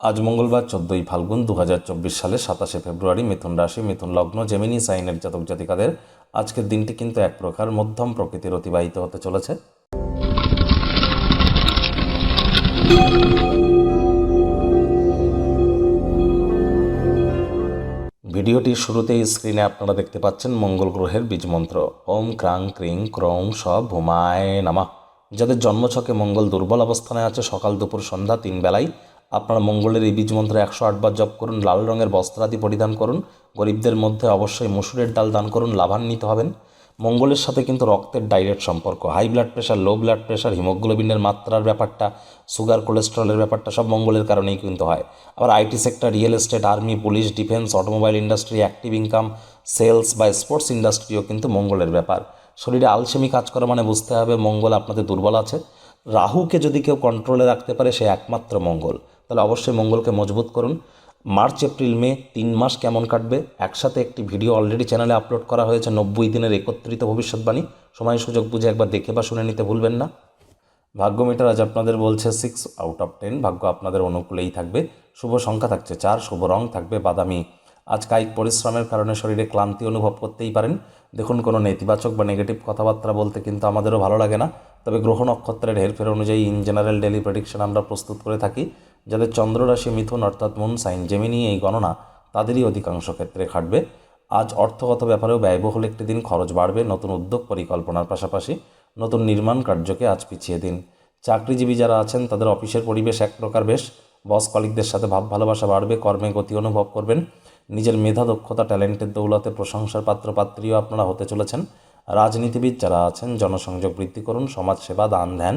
আজ মঙ্গলবার চোদ্দোই ফাল্গুন দু হাজার চব্বিশ সালে সাতাশে ফেব্রুয়ারি মিথুন রাশি, মিথুন লগ্ন, জেমিনি সাইনের জাতক জাতিকাদের আজকের দিনটি কিন্তু এক প্রকার মধ্যম প্রকৃতির অতিবাহিত হতে চলেছে। ভিডিওটির শুরুতেই স্ক্রিনে আপনারা দেখতে পাচ্ছেন মঙ্গল গ্রহের বীজমন্ত্র ওম ক্রাং ক্রিং ক্রৌং স ভূমায় নামা। যাদের জন্মছকে মঙ্গল দুর্বল অবস্থানে আছে, সকাল দুপুর সন্ধ্যা তিন বেলায় আপনারা মঙ্গলের এই বীজ মন্ত্র একশো আটবার জপ করুন, লাল রঙের বস্ত্রাদি পরিধান করুন, গরিবদের মধ্যে অবশ্যই মসুরের ডাল দান করুন, লাভান্বিত হবেন। মঙ্গলের সাথে কিন্তু রক্তের ডাইরেক্ট সম্পর্ক high blood pressure low blood pressure হিমোগ্লোবিনের মাত্রার ব্যাপারটা সুগার কোলেস্ট্রলের ব্যাপারটা সব মঙ্গলের কারণেই কিন্তু হয়। আবার IT sector real estate army police defence automobile industry active income sales বা স্পোর্টস ইন্ডাস্ট্রিও কিন্তু মঙ্গলের ব্যাপার। শরীরে আলসেমি কাজ করা মানে বুঝতে হবে মঙ্গল আপনাদের দুর্বল আছে। রাহুকে যদি কেউ কন্ট্রোলে রাখতে পারে, সে একমাত্র মঙ্গল। তাহলে অবশ্যই মঙ্গলকে মজবুত করুন। মার্চ, এপ্রিল, মে তিন মাস কেমন কাটবে? একসাথে একটি ভিডিও অলরেডি চ্যানেলে আপলোড করা হয়েছে। নব্বই দিনের একত্রিত ভবিষ্যৎবাণী। সময় সুযোগ বুঝে একবার দেখে বা শুনে নিতে ভুলবেন না। ভাগ্য মিটার আজ আপনাদের বলছে সিক্স আউট অফ টেন ভাগ্য আপনাদের অনুকূলেই থাকবে। শুভ সংখ্যা থাকছে চার, শুভ রং থাকবে বাদামি। আজ কায়িক পরিশ্রমের কারণে শরীরে ক্লান্তি অনুভব করতেই পারেন। দেখুন কোনো নেতিবাচক বা নেগেটিভ কথাবার্তা বলতে কিন্তু আমাদেরও ভালো লাগে না। তবে গ্রহ নক্ষত্রের হেরফের অনুযায়ী ইন জেনারেল ডেলি প্রেডিকশন আমরা প্রস্তুত করে থাকি। যাদের চন্দ্র রাশি মিথুন অর্থাৎ মুন সাইন জেমিনি এই গণনা তাদেরই অধিকাংশ ক্ষেত্রে খাটবে আজ অর্থগত ব্যাপারেও ব্যয়বহুল একটি দিন, খরচ বাড়বে, নতুন উদ্যোগ পরিকল্পনার পাশাপাশি নতুন নির্মাণ কার্যকে আজ পিছিয়ে দিন। চাকরিজীবী যারা আছেন, তাদের অফিসের পরিবেশ এক প্রকার বেশ। বস কলিকদের সাথে ভাব ভালোবাসা বাড়বে, কর্মে গতি অনুভব করবেন। নিজের মেধা, দক্ষতা, ট্যালেন্টের দৌলতে প্রশংসার পাত্র, পাত্রীও আপনারা হতে চলেছেন। রাজনীতিবিদ যারা আছেন, জনসংযোগ বৃদ্ধি করুন, সমাজসেবা, দান, ধ্যান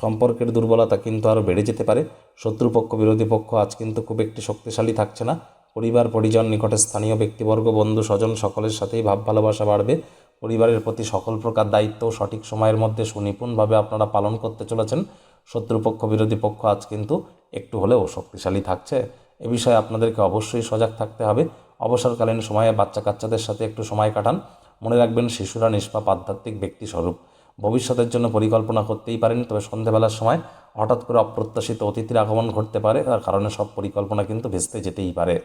সম্পর্কের দুর্বলতা কিন্তু আরও বেড়ে যেতে পারে। শত্রুপক্ষ, বিরোধী পক্ষ আজ কিন্তু খুব একটি শক্তিশালী থাকছে না। পরিবার, পরিজন, নিকটে স্থানীয় ব্যক্তিবর্গ, বন্ধু, স্বজন সকলের সাথেই ভাব ভালোবাসা বাড়বে। পরিবারের প্রতি সকল প্রকার দায়িত্ব সঠিক সময়ের মধ্যে সুনিপুণভাবে আপনারা পালন করতে চলেছেন। শত্রুপক্ষ, বিরোধী পক্ষ আজ কিন্তু একটু হলেও শক্তিশালী থাকছে। এ বিষয়ে আপনাদেরকে অবশ্যই সজাগ থাকতে হবে। অবসরকালীন সময়ে বাচ্চা কাচ্চাদের সাথে একটু সময় কাটান। মনে রাখবেন, শিশুরা নিষ্পাপ, আধ্যাত্মিক ব্যক্তি স্বরূপ ভবিষ্যতের জন্য পরিকল্পনা করতেই পারেন। তবে সন্ধেবেলার সময় হঠাৎ করে অপ্রত্যাশিত অতিথির আগমন ঘটতে পারে। তার কারণে সব পরিকল্পনা কিন্তু ভেস্তে যেতেই পারে।